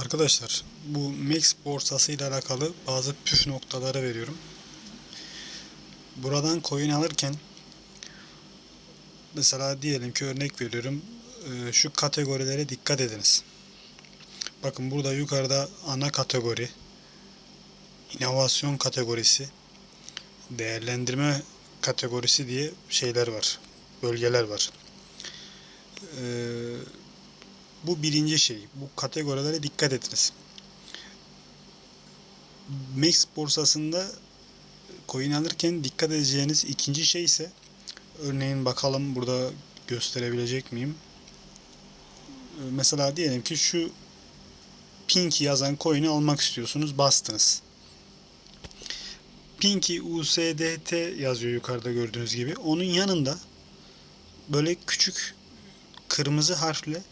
Arkadaşlar bu Max borsası ile alakalı bazı püf noktaları veriyorum. Buradan coin alırken mesela diyelim ki örnek veriyorum e, şu kategorilere dikkat ediniz. Bakın burada yukarıda ana kategori, inovasyon kategorisi, değerlendirme kategorisi diye şeyler var. Bölgeler var. Eee bu birinci şey. Bu kategorilere dikkat ediniz. Max borsasında coin alırken dikkat edeceğiniz ikinci şey ise örneğin bakalım burada gösterebilecek miyim? Ee, Mesela diyelim ki şu Pinky yazan coin'i almak istiyorsunuz. Bastınız. Pinky USDT yazıyor yukarıda gördüğünüz gibi. Onun yanında böyle küçük kırmızı harfle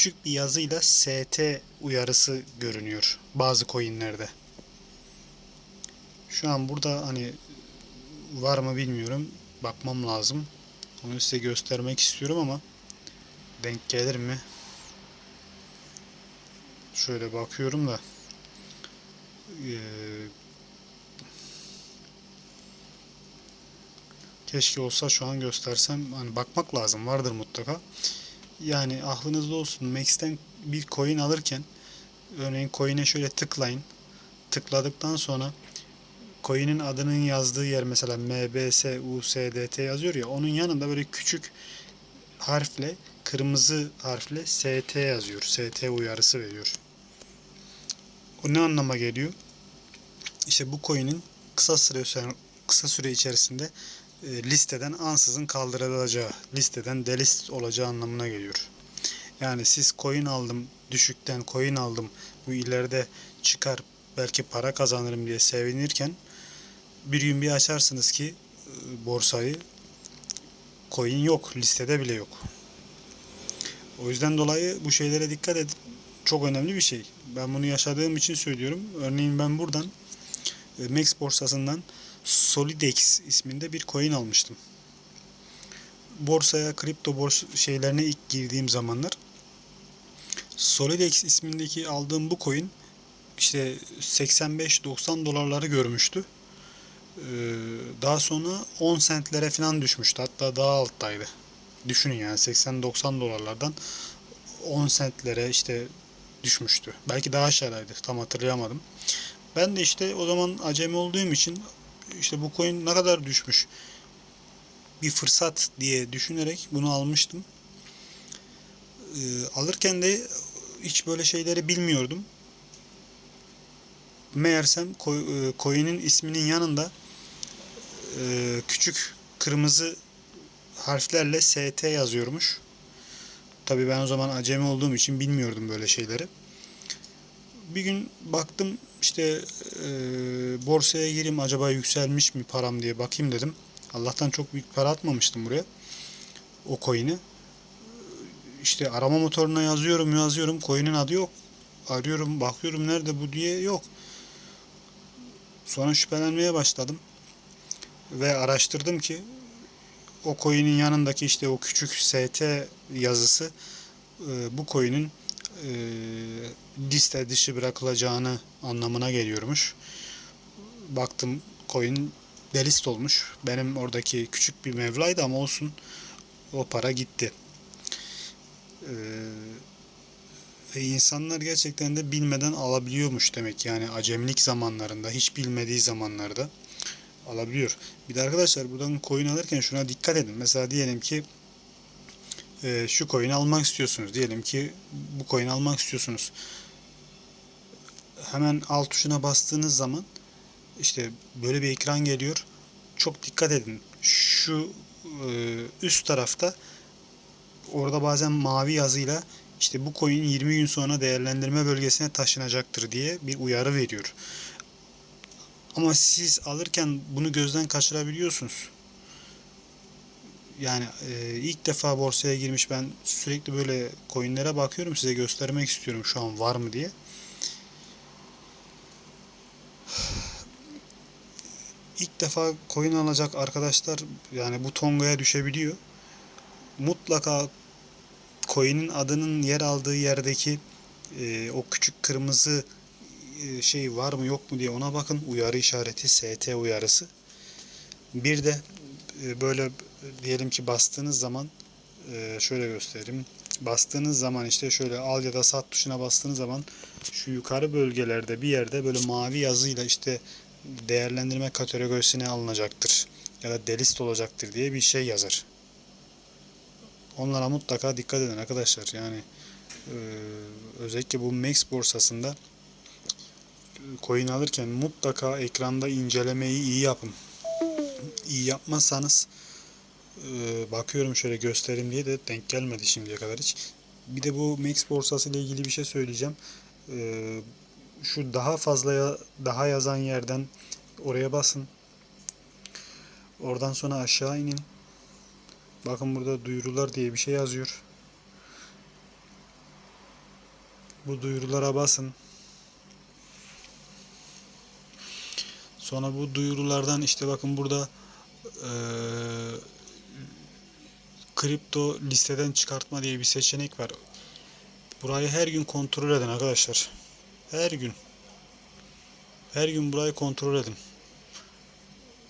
küçük bir yazıyla ST uyarısı görünüyor bazı coinlerde. Şu an burada hani var mı bilmiyorum. Bakmam lazım. Onu size göstermek istiyorum ama denk gelir mi? Şöyle bakıyorum da eee, keşke olsa şu an göstersem hani bakmak lazım vardır mutlaka. Yani aklınızda olsun Max'ten bir coin alırken örneğin coin'e şöyle tıklayın. Tıkladıktan sonra coin'in adının yazdığı yer mesela MBS, USDT yazıyor ya onun yanında böyle küçük harfle kırmızı harfle ST yazıyor. ST uyarısı veriyor. O ne anlama geliyor? İşte bu coin'in kısa süre kısa süre içerisinde listeden ansızın kaldırılacağı, listeden delist olacağı anlamına geliyor. Yani siz coin aldım, düşükten coin aldım, bu ileride çıkar, belki para kazanırım diye sevinirken bir gün bir açarsınız ki e, borsayı coin yok, listede bile yok. O yüzden dolayı bu şeylere dikkat edin. Çok önemli bir şey. Ben bunu yaşadığım için söylüyorum. Örneğin ben buradan e, Max borsasından Solidex isminde bir coin almıştım. Borsaya, kripto borsa şeylerine ilk girdiğim zamanlar Solidex ismindeki aldığım bu coin işte 85-90 dolarları görmüştü. Ee, daha sonra 10 sentlere falan düşmüştü. Hatta daha alttaydı. Düşünün yani 80-90 dolarlardan 10 sentlere işte düşmüştü. Belki daha aşağıdaydı. Tam hatırlayamadım. Ben de işte o zaman acemi olduğum için işte bu coin ne kadar düşmüş bir fırsat diye düşünerek bunu almıştım. Ee, alırken de hiç böyle şeyleri bilmiyordum. Meğersem e, coin'in isminin yanında e, küçük kırmızı harflerle ST yazıyormuş. Tabii ben o zaman acemi olduğum için bilmiyordum böyle şeyleri. Bir gün baktım işte e, borsaya gireyim acaba yükselmiş mi param diye bakayım dedim. Allah'tan çok büyük para atmamıştım buraya. O coin'i. İşte arama motoruna yazıyorum yazıyorum. Coin'in adı yok. Arıyorum bakıyorum nerede bu diye yok. Sonra şüphelenmeye başladım. Ve araştırdım ki o coin'in yanındaki işte o küçük ST yazısı e, bu coin'in e, liste dışı bırakılacağını anlamına geliyormuş. Baktım coin delist olmuş. Benim oradaki küçük bir mevlaydı ama olsun o para gitti. Ee, insanlar gerçekten de bilmeden alabiliyormuş demek yani acemilik zamanlarında hiç bilmediği zamanlarda alabiliyor. Bir de arkadaşlar buradan coin alırken şuna dikkat edin. Mesela diyelim ki e, şu coin'i almak istiyorsunuz. Diyelim ki bu coin'i almak istiyorsunuz. Hemen alt tuşuna bastığınız zaman işte böyle bir ekran geliyor. Çok dikkat edin. Şu e, üst tarafta orada bazen mavi yazıyla işte bu coin 20 gün sonra değerlendirme bölgesine taşınacaktır diye bir uyarı veriyor. Ama siz alırken bunu gözden kaçırabiliyorsunuz. Yani e, ilk defa borsaya girmiş ben sürekli böyle coinlere bakıyorum size göstermek istiyorum şu an var mı diye. İlk defa coin alacak arkadaşlar yani bu tongaya düşebiliyor. Mutlaka coin'in adının yer aldığı yerdeki e, o küçük kırmızı e, şey var mı yok mu diye ona bakın. Uyarı işareti ST uyarısı. Bir de e, böyle diyelim ki bastığınız zaman e, şöyle göstereyim. Bastığınız zaman işte şöyle al ya da sat tuşuna bastığınız zaman şu yukarı bölgelerde bir yerde böyle mavi yazıyla işte değerlendirme kategorisine alınacaktır ya da delist olacaktır diye bir şey yazar. Onlara mutlaka dikkat edin arkadaşlar. Yani e, özellikle bu Max borsasında e, coin alırken mutlaka ekranda incelemeyi iyi yapın. İyi yapmazsanız e, bakıyorum şöyle göstereyim diye de denk gelmedi şimdiye kadar hiç. Bir de bu Max borsası ile ilgili bir şey söyleyeceğim. E, şu daha fazla daha yazan yerden oraya basın. Oradan sonra aşağı inin. Bakın burada duyurular diye bir şey yazıyor. Bu duyurulara basın. Sonra bu duyurulardan işte bakın burada eee, kripto listeden çıkartma diye bir seçenek var. Burayı her gün kontrol edin arkadaşlar. Her gün. Her gün burayı kontrol edin.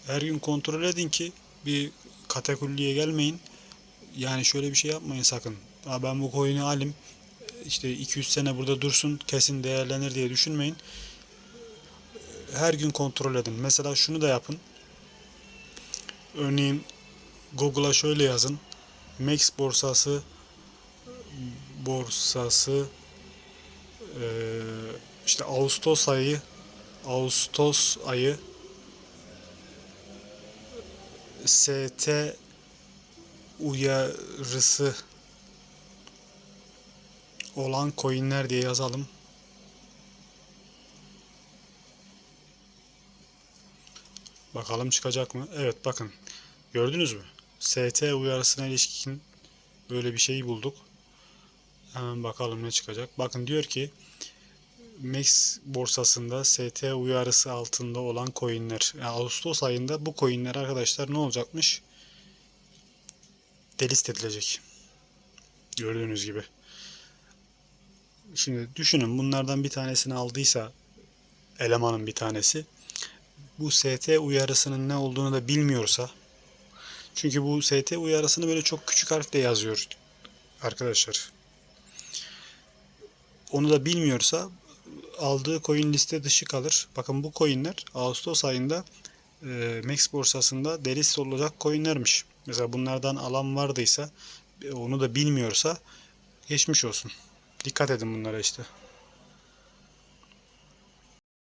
Her gün kontrol edin ki bir katakulliye gelmeyin. Yani şöyle bir şey yapmayın sakın. Ben bu coin'i alayım. işte 200 sene burada dursun kesin değerlenir diye düşünmeyin. Her gün kontrol edin. Mesela şunu da yapın. Örneğin Google'a şöyle yazın. Max borsası borsası eee, işte Ağustos ayı Ağustos ayı ST uyarısı olan coinler diye yazalım. Bakalım çıkacak mı? Evet bakın. Gördünüz mü? ST uyarısına ilişkin böyle bir şey bulduk. Hemen bakalım ne çıkacak. Bakın diyor ki Max borsasında ST uyarısı altında olan coinler. Yani Ağustos ayında bu coinler arkadaşlar ne olacakmış? Delist edilecek. Gördüğünüz gibi. Şimdi düşünün bunlardan bir tanesini aldıysa elemanın bir tanesi bu ST uyarısının ne olduğunu da bilmiyorsa çünkü bu ST uyarısını böyle çok küçük harfle yazıyor arkadaşlar. Onu da bilmiyorsa aldığı coin liste dışı kalır. Bakın bu coinler Ağustos ayında e, Max borsasında delist olacak coinlermiş. Mesela bunlardan alan vardıysa e, onu da bilmiyorsa geçmiş olsun. Dikkat edin bunlara işte.